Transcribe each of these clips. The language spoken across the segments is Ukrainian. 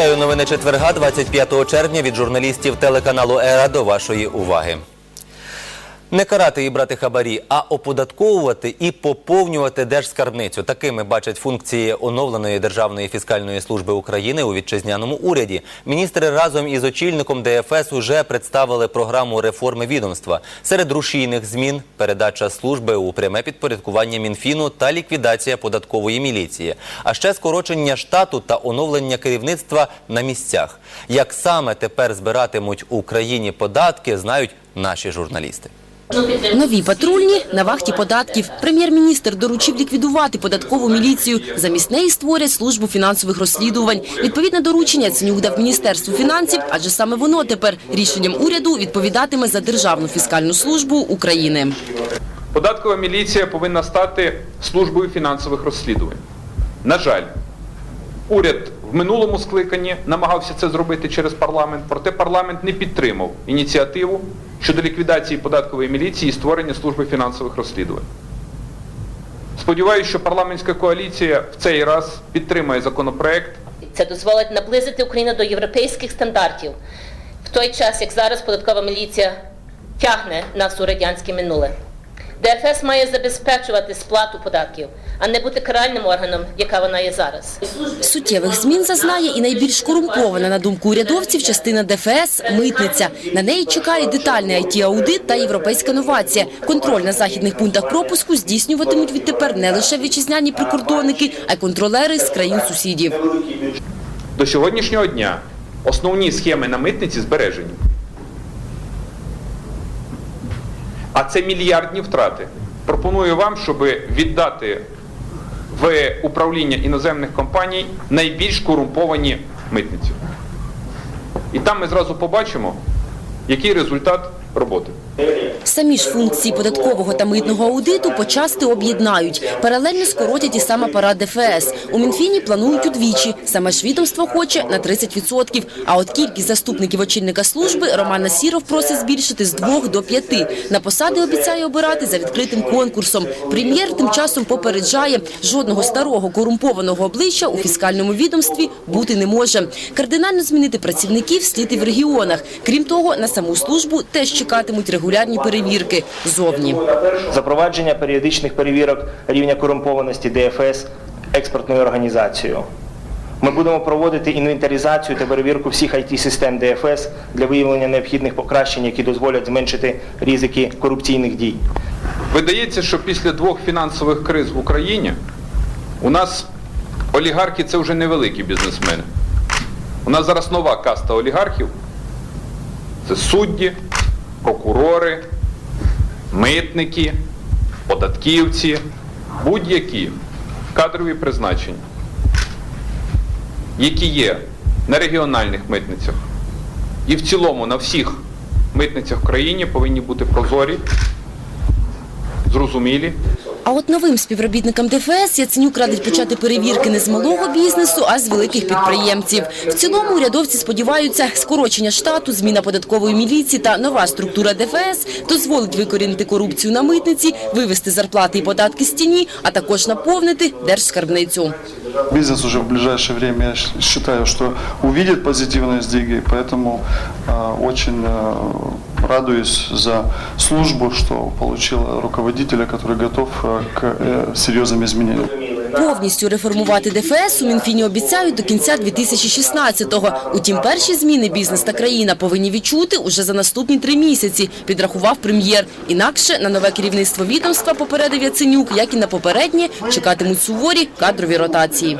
Вітаю новини четверга, 25 червня від журналістів телеканалу ЕРА до вашої уваги. Не карати і брати хабарі, а оподатковувати і поповнювати держскарбницю. Такими бачать функції оновленої Державної фіскальної служби України у вітчизняному уряді. Міністри разом із очільником ДФС уже представили програму реформи відомства. Серед рушійних змін передача служби у пряме підпорядкування Мінфіну та ліквідація податкової міліції. А ще скорочення штату та оновлення керівництва на місцях. Як саме тепер збиратимуть у країні податки, знають наші журналісти. Нові патрульні на вахті податків. Прем'єр-міністр доручив ліквідувати податкову міліцію. Замість неї створять службу фінансових розслідувань. Відповідне доручення Ценюк дав Міністерству фінансів, адже саме воно тепер рішенням уряду відповідатиме за Державну фіскальну службу України. Податкова міліція повинна стати службою фінансових розслідувань. На жаль, уряд в минулому скликанні намагався це зробити через парламент, проте парламент не підтримав ініціативу щодо ліквідації податкової міліції і створення служби фінансових розслідувань. Сподіваюся, що парламентська коаліція в цей раз підтримає законопроект Це дозволить наблизити Україну до європейських стандартів в той час, як зараз податкова міліція тягне нас у радянське минуле. ДФС має забезпечувати сплату податків, а не бути каральним органом, яка вона є зараз. Суттєвих змін зазнає і найбільш корумпована, на думку урядовців, частина ДФС – митниця. На неї чекає детальний IT-аудит та європейська новація. Контроль на західних пунктах пропуску здійснюватимуть відтепер не лише вітчизняні прикордонники, а й контролери з країн сусідів. До сьогоднішнього дня основні схеми на митниці збережені. А це мільярдні втрати. Пропоную вам, щоб віддати в управління іноземних компаній найбільш корумповані митниці. І там ми зразу побачимо, який результат роботи. Самі ж функції податкового та митного аудиту почасти об'єднають. Паралельно скоротять і сам апарат ДФС. У Мінфіні планують удвічі. Саме ж відомство хоче на 30%. А от кількість заступників очільника служби Романа Сіров просить збільшити з двох до п'яти. На посади обіцяє обирати за відкритим конкурсом. Прем'єр тим часом попереджає, жодного старого корумпованого обличчя у фіскальному відомстві бути не може. Кардинально змінити працівників слід і в регіонах. Крім того, на саму службу теж чекатимуть регулярні перевірки зовні. запровадження періодичних перевірок рівня корумпованості ДФС експортною організацією. Ми будемо проводити інвентаризацію та перевірку всіх IT-систем ДФС для виявлення необхідних покращень, які дозволять зменшити ризики корупційних дій. Видається, що після двох фінансових криз в Україні у нас олігархи це вже невеликі бізнесмени. У нас зараз нова каста олігархів. Це судді, прокурори, митники, податківці, будь-які кадрові призначення, які є на регіональних митницях і в цілому на всіх митницях в країні повинні бути прозорі, зрозумілі. А от новим співробітникам ДФС Яценюк радить почати перевірки не з малого бізнесу, а з великих підприємців. В цілому урядовці сподіваються, скорочення штату, зміна податкової міліції та нова структура ДФС дозволить викорінити корупцію на митниці, вивести зарплати і податки з тіні, а також наповнити держскарбницю. Бизнес уже в ближайшее время, я щ- считаю, что увидит позитивные сдвиги, поэтому э, очень э, радуюсь за службу, что получил руководителя, который готов э, к э, серьезным изменениям. Повністю реформувати ДФС у Мінфіні обіцяють до кінця 2016-го. Утім, перші зміни бізнес та країна повинні відчути уже за наступні три місяці, підрахував прем'єр. Інакше на нове керівництво відомства попередив Яценюк, як і на попереднє, чекатимуть суворі кадрові ротації.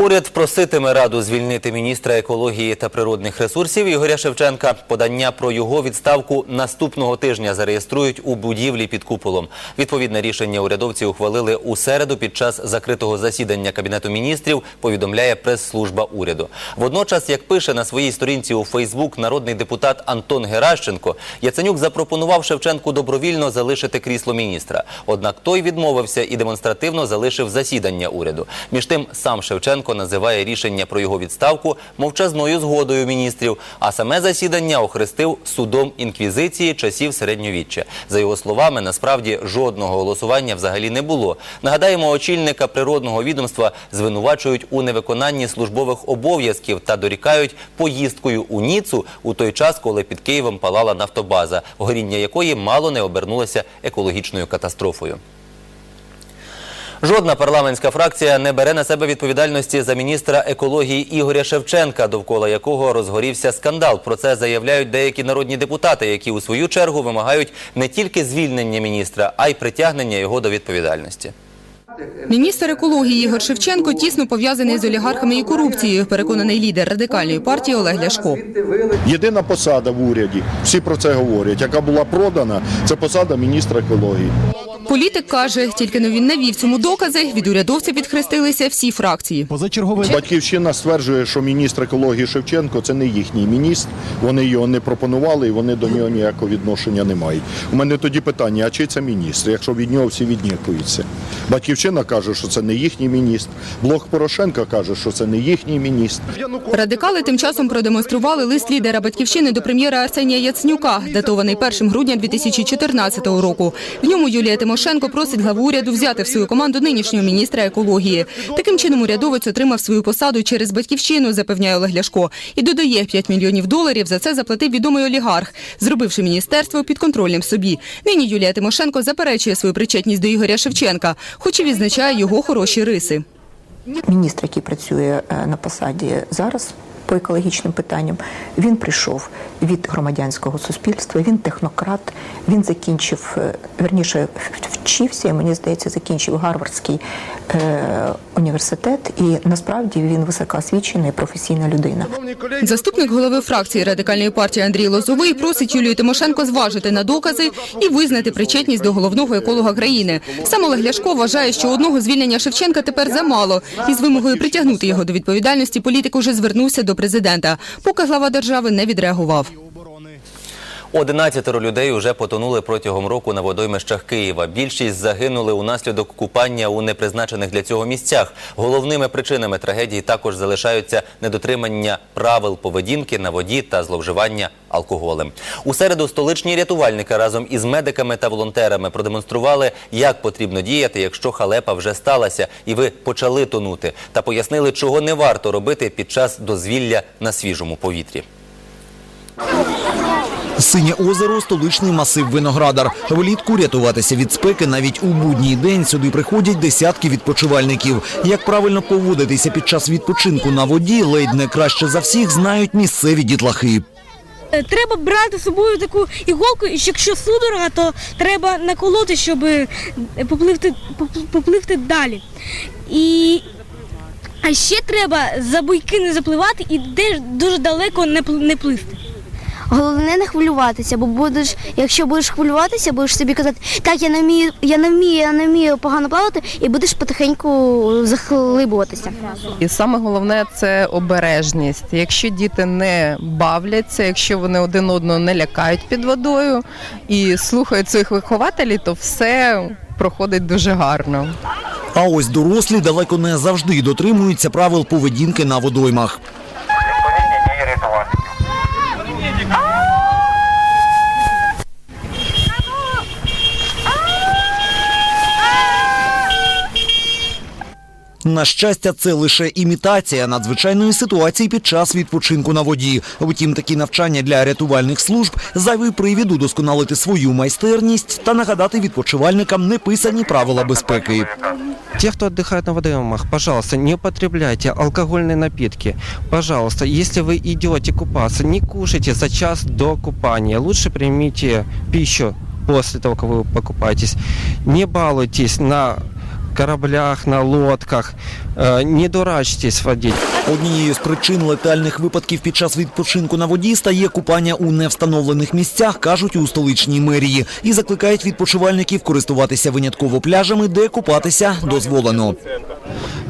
Уряд проситиме раду звільнити міністра екології та природних ресурсів Ігоря Шевченка. Подання про його відставку наступного тижня зареєструють у будівлі під куполом. Відповідне рішення урядовці ухвалили у середу під час закритого засідання кабінету міністрів. Повідомляє прес-служба уряду. Водночас, як пише на своїй сторінці у Фейсбук народний депутат Антон Геращенко, Яценюк запропонував Шевченку добровільно залишити крісло міністра. Однак той відмовився і демонстративно залишив засідання уряду. Між тим, сам Шевченко Тимошенко називає рішення про його відставку мовчазною згодою міністрів, а саме засідання охрестив судом інквізиції часів середньовіччя. За його словами, насправді жодного голосування взагалі не було. Нагадаємо, очільника природного відомства звинувачують у невиконанні службових обов'язків та дорікають поїздкою у Ніцу у той час, коли під Києвом палала нафтобаза, горіння якої мало не обернулося екологічною катастрофою. Жодна парламентська фракція не бере на себе відповідальності за міністра екології Ігоря Шевченка, довкола якого розгорівся скандал. Про це заявляють деякі народні депутати, які у свою чергу вимагають не тільки звільнення міністра, а й притягнення його до відповідальності. Міністр екології Ігор Шевченко тісно пов'язаний з олігархами і корупцією, переконаний лідер радикальної партії Олег Ляшко. Єдина посада в уряді, всі про це говорять, яка була продана, це посада міністра екології. Політик каже, тільки но він навів цьому докази, від урядовців відхрестилися всі фракції. Батьківщина стверджує, що міністр екології Шевченко це не їхній міністр. Вони його не пропонували і вони до нього ніякого відношення не мають. У мене тоді питання: а чи це міністр, якщо від нього всі віднікуються? Батьківщина каже, що це не їхній міністр. Блок Порошенка каже, що це не їхній міністр. Радикали тим часом продемонстрували лист лідера батьківщини до прем'єра Арсенія Яценюка, датований 1 грудня 2014 року. В ньому Юлія Тимошенко просить главу уряду взяти в свою команду нинішнього міністра екології. Таким чином урядовець отримав свою посаду через батьківщину, запевняє Олег Ляшко, і додає 5 мільйонів доларів. За це заплатив відомий олігарх, зробивши міністерство підконтрольним собі. Нині Юлія Тимошенко заперечує свою причетність до Ігоря Шевченка, хоч і відзначає його хороші риси. Міністр, який працює е, на посаді зараз по екологічним питанням, він прийшов від громадянського суспільства, він технократ, він закінчив, е, верніше вчився, мені здається, закінчив Гарвардський е, університет, і насправді він високоосвічена і професійна людина. Заступник голови фракції радикальної партії Андрій Лозовий просить Юлію Тимошенко зважити на докази і визнати причетність до головного еколога країни. Сам Олег Ляшко вважає, що одного звільнення Шевченка тепер замало. І з вимогою притягнути його до відповідальності політик уже звернувся до президента, поки глава держави не відреагував. 11 людей уже потонули протягом року на водоймищах Києва. Більшість загинули унаслідок купання у непризначених для цього місцях. Головними причинами трагедії також залишаються недотримання правил поведінки на воді та зловживання алкоголем. У середу столичні рятувальники разом із медиками та волонтерами продемонстрували, як потрібно діяти, якщо халепа вже сталася, і ви почали тонути, та пояснили, чого не варто робити під час дозвілля на свіжому повітрі. Синє озеро столичний масив Виноградар. Влітку рятуватися від спеки навіть у будній день сюди приходять десятки відпочивальників. Як правильно поводитися під час відпочинку на воді, ледь не краще за всіх знають місцеві дітлахи. Е, Треба брати з собою таку іголку, і якщо судорога, то треба наколоти, щоб е, попливти, поп- попливти далі. І а ще треба за буйки не запливати і теж дуже далеко не пливти. Головне не хвилюватися, бо будеш, якщо будеш хвилюватися, будеш собі казати, так я не вмію, я не вмію, я не вмію погано плавати, і будеш потихеньку захлибуватися. І саме головне це обережність. Якщо діти не бавляться, якщо вони один одного не лякають під водою і слухають своїх вихователів, то все проходить дуже гарно. А ось дорослі далеко не завжди дотримуються правил поведінки на водоймах. На щастя, це лише імітація надзвичайної ситуації під час відпочинку на воді. Втім, такі навчання для рятувальних служб зайвий привід удосконалити свою майстерність та нагадати відпочивальникам неписані правила безпеки. Те, кто отдыхает на водоемах, пожалуйста, не употребляйте алкогольные напитки. Пожалуйста, если вы идете купаться, не кушайте за час до купания. Лучше примите пищу после того, как вы покупаетесь. Не балуйтесь на кораблях, на лодках. Э, Не дурачтесь водить. Однією з причин летальних випадків під час відпочинку на воді стає купання у невстановлених місцях, кажуть у столичній мерії, і закликають відпочивальників користуватися винятково пляжами, де купатися дозволено.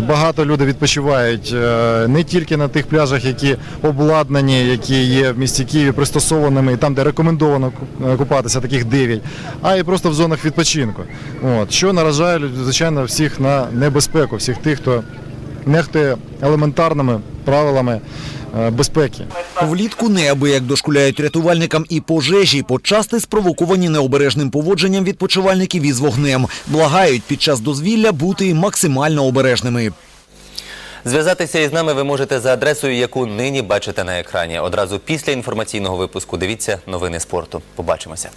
Багато людей відпочивають е, не тільки на тих пляжах, які обладнані, які є в місті Києві пристосованими, і там, де рекомендовано е, купатися, таких 9, а і просто в зонах відпочинку. От, що наражає, звичайно, всіх на небезпеку, всіх тих, хто нехтує елементарними правилами е, безпеки. Влітку неабияк дошкуляють рятувальникам і пожежі, почасти спровоковані необережним поводженням відпочивальників із вогнем. Благають під час дозвілля бути максимально обережними. Зв'язатися із нами ви можете за адресою, яку нині бачите на екрані. Одразу після інформаційного випуску дивіться новини спорту. Побачимося.